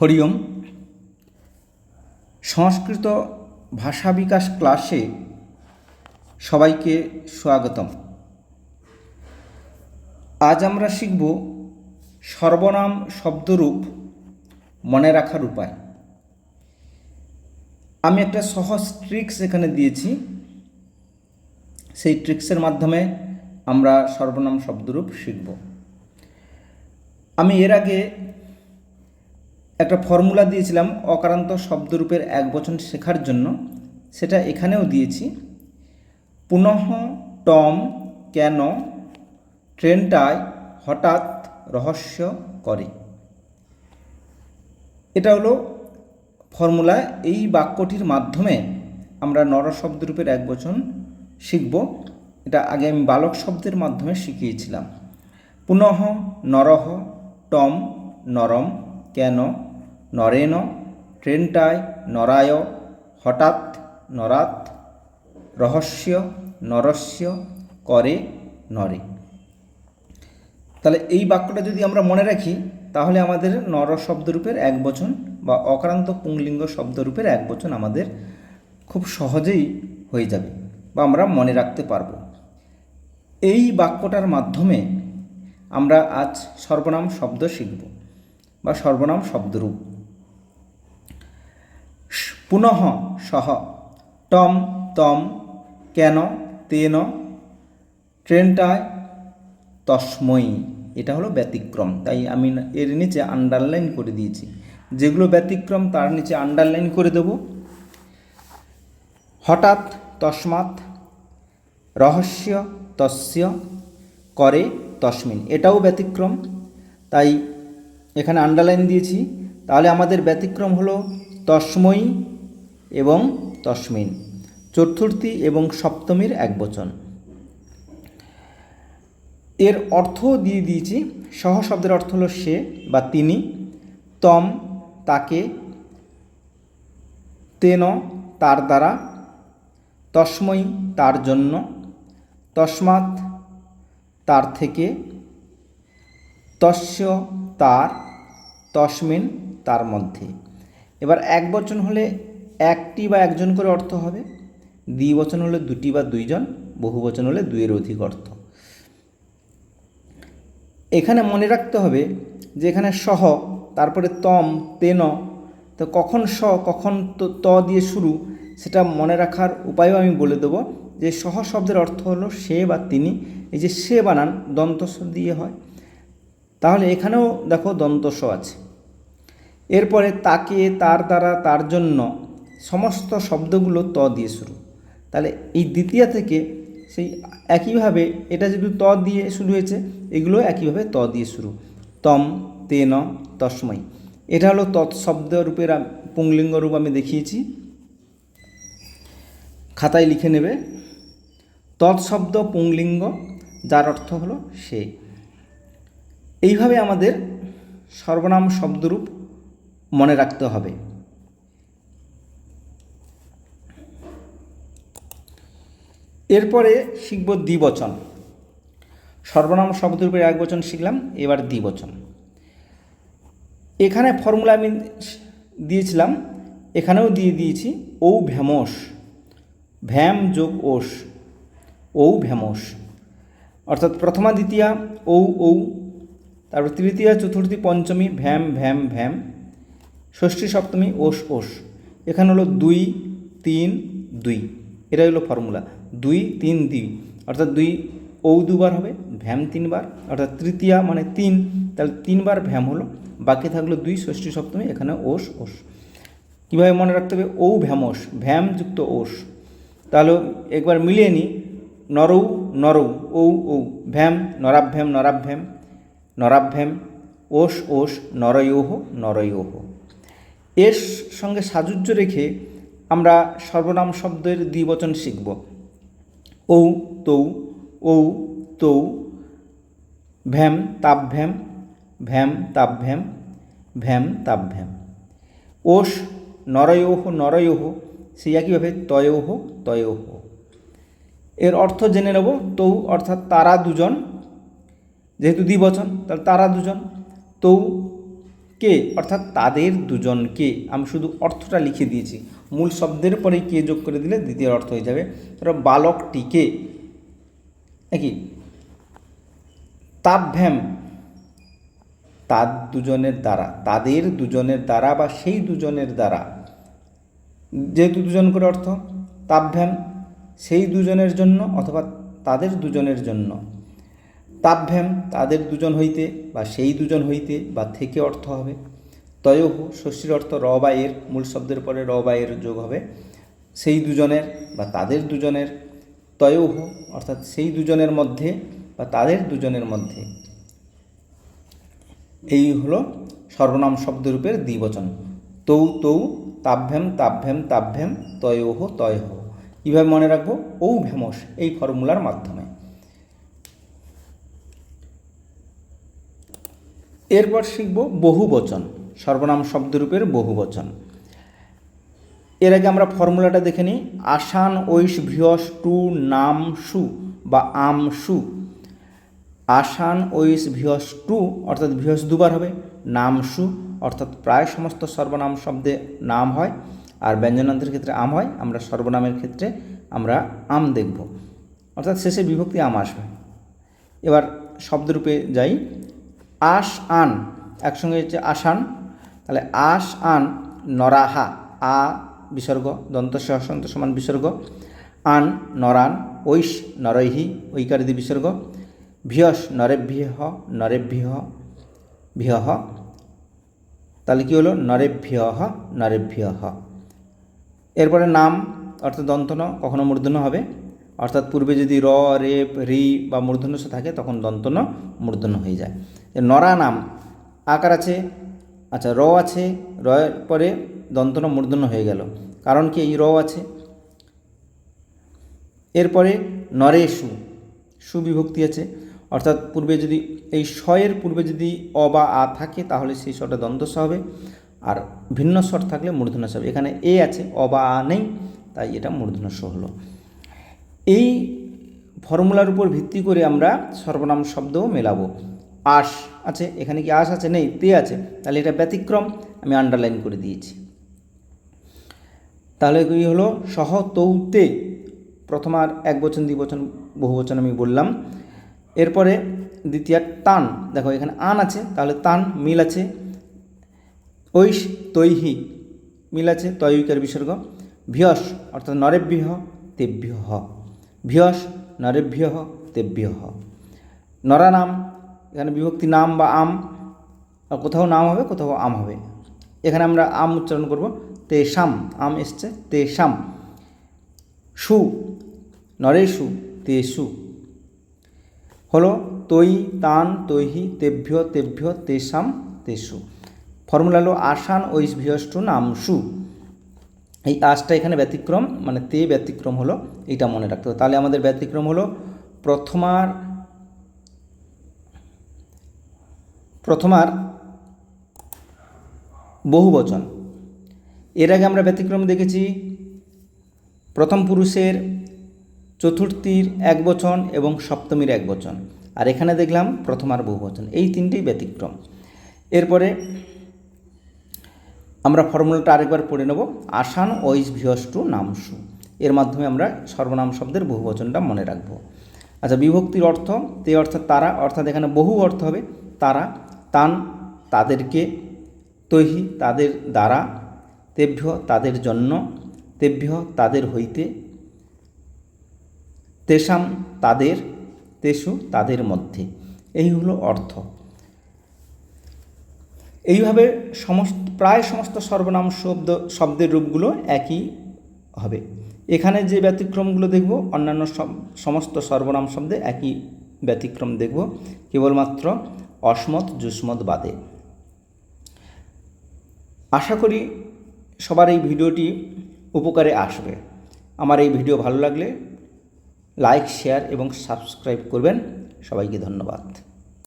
হরিওম। সংস্কৃত ভাষা বিকাশ ক্লাসে সবাইকে স্বাগতম। আজ আমরা শিখব সর্বনাম শব্দরূপ মনে রাখার উপায়। আমি একটা সহজ ট্রিক্স এখানে দিয়েছি। সেই ট্রিক্সের মাধ্যমে আমরা সর্বনাম শব্দরূপ শিখব। আমি এর আগে একটা ফর্মুলা দিয়েছিলাম অকারান্ত শব্দরূপের এক বচন শেখার জন্য। সেটা এখানেও দিয়েছি। পুনঃ, টম, কেন ট্রেনটায় হঠাৎ রহস্য করে। এটা হলো ফর্মুলা। এই বাক্যটির মাধ্যমে আমরা নর শব্দরূপের এক বচন শিখব। এটা আগে আমি বালক শব্দের মাধ্যমে শিখিয়েছিলাম। পুনঃ, নরহ, টম, নরম, কেন নরেন ট্রেনটায় নরায় হঠাৎ নরাত, রহস্য নরস্য, করে নরে। তাহলে এই বাক্যটা যদি আমরা মনে রাখি, তাহলে আমাদের নর শব্দরূপের এক বচন বা অক্রান্ত পুংলিঙ্গ শব্দরূপের এক বচন আমাদের খুব সহজেই হয়ে যাবে বা আমরা মনে রাখতে পারব। এই বাক্যটার মাধ্যমে আমরা আজ সর্বনাম শব্দ শিখব বা সর্বনাম শব্দরূপ। পুনঃ সহ। টম, তম, কেন, তেন, ট্রেনটায় তস্ময়ী এটা হলো ব্যতিক্রম। তাই আমি এর নিচে আন্ডারলাইন করে দিয়েছি। যেগুলো ব্যতিক্রম, তার নিচে আন্ডারলাইন করে দেব। হঠাৎ তস্মাৎ রহস্য তস্য করে তস্মিন। এটাও ব্যতিক্রম। তাই এখানে আন্ডারলাইন দিয়েছি। তাহলে আমাদের ব্যতিক্রম হলো তস্ময়ী এবং তস্মিন, চতুর্থী এবং সপ্তমীর এক বচন। এর অর্থ দিয়ে দিয়েছি, সহ শব্দের অর্থ হলো সে বা তিনি, তম তাকে, তেন তার দ্বারা তস্ময়ী তার জন্য, তস্মাৎ তার থেকে, তস্য তার, তস্মিন তার মধ্যে। এবার এক বচন হলে একটি বা একজন করে অর্থ হবে দ্বিবচন হলে দুটি বা দুইজন, বহু বচন হলে দুইয়ের অধিক অর্থ। এখানে মনে রাখতে হবে যে এখানে সহ, তারপরে তম, তেন, তো কখন স, কখন ত দিয়ে শুরু, সেটা মনে রাখার উপায়ও আমি বলে দেবো যে সহ শব্দের অর্থ হলো সে বা তিনি, এই যে সে বানান দন্তস দিয়ে হয়। তাহলে এখানেও দেখো দন্তস আছে। এরপরে তাকে, তার দ্বারা, তার জন্য সমস্ত শব্দগুলো ত দিয়ে শুরু। তাহলে এই দ্বিতীয়া থেকে সেই একইভাবে এটা যেহেতু ত দিয়ে শুরু হয়েছে, এগুলো একইভাবে ত দিয়ে শুরু। তম, তেন তস্ময় এটা হলো তৎশব্দ রূপের পুংলিঙ্গ রূপ আমি দেখিয়েছি। খাতায় লিখে নেবে। তৎশব্দ পুংলিঙ্গ, যার অর্থ হলো সে। এইভাবে আমাদের সর্বনাম শব্দরূপ মনে রাখতে হবে। এরপরে শিখব দ্বিবচন। সর্বনাম শব্দরূপের এক বচন শিখলাম, এবার দ্বিবচন। এখানে ফর্মুলা আমি দিয়েছিলাম, এখানেও দিয়ে দিয়েছি, ঔ ভ্যামস ভ্যাম যোগ ওষ। ঔ ভ্যামস অর্থাৎ প্রথমা দ্বিতীয়া ঔ ঔ। তারপর তৃতীয়া, চতুর্থী, পঞ্চমী, ভ্যাম ভ্যাম ভ্যাম। ষষ্ঠী, সপ্তমী, ওষ ওষ। এখানে হলো দুই, তিন, দুই। এটাই হলো ফর্মুলা দুই, তিন দুই অর্থাৎ দুই, ঔ দুবার হবে, ভ্যাম তিনবার। অর্থাৎ তৃতীয়া মানে তিন, তাহলে তিনবার ভ্যাম হলো। বাকি থাকল দুই, ষষ্ঠী সপ্তমী, এখানে ওষ ওষ। কীভাবে মনে রাখতে হবে? ঔ ভ্যামস ভ্যাম যুক্ত ওষ। তাহলে একবার মিলিয়ে নিই। নরৌ নরৌ, ঔ ঔ, ভ্যাম, নরাভ্যাম নরাভ্যাম নরাভ্যাম, ওষ ওষ, নরয়োহ নরয়োহ। এর সঙ্গে সাজুজ্য রেখে আমরা সর্বনাম শব্দের দ্বিবচন শিখব। ঔ তৌ ঔ তৌ, ভ্যাম তাপভ্যাম ভ্যাম তাপভ্যাম ভ্যাম তাপভ্যাম ওষ নরয়োহ নরয়োহ, সেই একইভাবে তয়োহ তয়োহ। এর অর্থ জেনে নেব, তৌ অর্থাৎ তারা দুজন, যেহেতু দ্বিবচন, তাহলে তারা দুজন। তৌ কে, অর্থাৎ তাদের দুজনকে, আমি শুধু অর্থটা লিখে দিয়েছি। মূল শব্দের পরেই কে যোগ করে দিলে দ্বিতীয় অর্থ হয়ে যাবে। ধরো বালকটিকে, নাকি? তাপভ্যাম। তার দুজনের দ্বারা, তাদের দুজনের দ্বারা বা সেই দুজনের দ্বারা। যেহেতু দুজন করে অর্থ, তাপভ্যাম সেই দুজনের জন্য অথবা তাদের দুজনের জন্য। তাপভ্যাম তাদের দুজন হইতে বা সেই দুজন হইতে বা থেকে অর্থ হবে। তয়হ ষষ্ঠীর অর্থ র বা এর মূল শব্দের পরে র বা এর যোগ হবে। সেই দুজনের বা তাদের দুজনের তয়হ অর্থাৎ সেই দুজনের মধ্যে বা তাদের দুজনের মধ্যে। এই হলো সর্বনাম শব্দরূপের দ্বিবচন। তৌ তৌ, তাভ্যাম তাভ্যাম তাভ্যাম তয়োহ তয়হ কীভাবে মনে রাখব, ঔ ভ্যামস এই ফর্মুলার মাধ্যমে। এরপর শিখব বহুবচন। সর্বনাম শব্দরূপের বহুবচন এর আগে আমরা ফর্মুলাটা দেখে নিই। আসান ঐশ বৃহস টু নাম সু বা আম সু। আসান ঐশ বৃহস টু অর্থাৎ বৃহস দুবার হবে। নাম সু অর্থাৎ প্রায় সমস্ত সর্বনাম শব্দে নাম হয়। আর ব্যঞ্জনান্তের ক্ষেত্রে আম হয়। আমরা সর্বনামের ক্ষেত্রে আমরা আম দেখব। অর্থাৎ শেষে বিভক্তি আম আসবে। এবার শব্দরূপে যাই। আশ আন একসঙ্গে হচ্ছে আসান তাহলে আশ আন নরাহা, আ বিসর্গ, দন্ত সহসন্ত সমান বিসর্গ। আন নরান, ঐশ নরৈহি, ঐকারিদি বিসর্গ। ভিয়স নরেভ্যহ নরেভ্যহ, ভিয়হ। তাহলে কী হলো? নরেভ্যহ নরেভ্যহ। এরপরে নাম, অর্থাৎ দন্তন, কখনো মূর্ধন্য হবে। অর্থাৎ পূর্বে যদি র রেপ রি বা মূর্ধন্য থাকে, তখন দন্তন মূর্ধন্য হয়ে যায়। নরা নাম, আকার আছে আচ্ছা র আছে র এর পরে দন্তন মূর্ধন্য হয়ে গেল। কারণ কি এই র আছে? এরপরে নরেশু, সুবিভক্তি আছে। অর্থাৎ পূর্বে যদি, এই শয়ের পূর্বে যদি অ বা আ থাকে, তাহলে সেই স্বরটা দ্বন্দ্ব হবে। আর ভিন্ন স্বর থাকলে মূর্ধন্য হবে। এখানে এ আছে, অ বা আ নেই, তাই এটা মূর্ধন্য স হলো। এই ফর্মুলার উপর ভিত্তি করে আমরা সর্বনাম শব্দও মেলাবো। আশ আছে, এখানে কি আশ আছে? নেই, তে আছে। তাহলে এটা ব্যতিক্রম, আমি আন্ডারলাইন করে দিয়েছি। তাহলে কি হলো? সহ তৌতে প্রথম আর এক বচন দ্বিবচন বহু বচন আমি বললাম। এরপরে দ্বিতীয় টান দেখো, এখানে আন আছে, তাহলে তান, মিল আছে। ঐশ, তৈহি, মিল আছে তয়িকার বিসর্গ। ভিয়স অর্থাৎ নরেভ্যহ তেভ্য ভিয়স নরেভ্য তেভ্য নরা নাম এখানে বিভক্তি নাম বা আম কোথাও নাম হবে, কোথাও আম হবে। এখানে আমরা আম উচ্চারণ করব। তেষাম আম এসছে তেষাম সু নরেশু তেষু হলো তৈ, তান, তৈহি, তেভ্য তেভ্য তেষাম তেষু ফর্মুলা হলো আসান, ঐশ ভিয়ষ্টু নামসু এই আশটা এখানে ব্যতিক্রম মানে তে ব্যতিক্রম হলো এটা মনে রাখতে হবে। তাহলে আমাদের ব্যতিক্রম হলো প্রথমার প্রথমার বহুবচন এর আগে আমরা ব্যতিক্রম দেখেছি, প্রথম পুরুষের চতুর্থীর এক বচন এবং সপ্তমীর এক বচন। আর এখানে দেখলাম প্রথমার বহুবচন এই তিনটেই ব্যতিক্রম। এরপরে আমরা ফর্মুলাটা আরেকবার পড়ে নেব। আসান ঐস ভিয়ষ্টু নামসু। এর মাধ্যমে আমরা সর্বনাম শব্দের বহুবচনটা মনে রাখব। আচ্ছা বিভক্তির অর্থ, তে অর্থাৎ তারা, অর্থাৎ এখানে বহু অর্থ হবে, তারা তান তাদেরকে, তৈহি তাদের দ্বারা, তেভ্য তাদের জন্য, তেভ্য তাদের হইতে তেষাম তাদের তেষু তাদের মধ্যে। এই হলো অর্থ। এইভাবে সমস্ত, প্রায় সমস্ত সর্বনাম শব্দ, শব্দের রূপগুলো একই হবে। এখানে যে ব্যতিক্রমগুলো দেখব, অন্যান্য সমস্ত সর্বনাম শব্দে একই ব্যতিক্রম দেখব। কেবলমাত্র অসমত যুসমত বাদে। আশা করি সবার এই ভিডিওটি উপকারে আসবে। আমার এই ভিডিও ভালো লাগলে লাইক, শেয়ার এবং সাবস্ক্রাইব করবেন। সবাইকে ধন্যবাদ।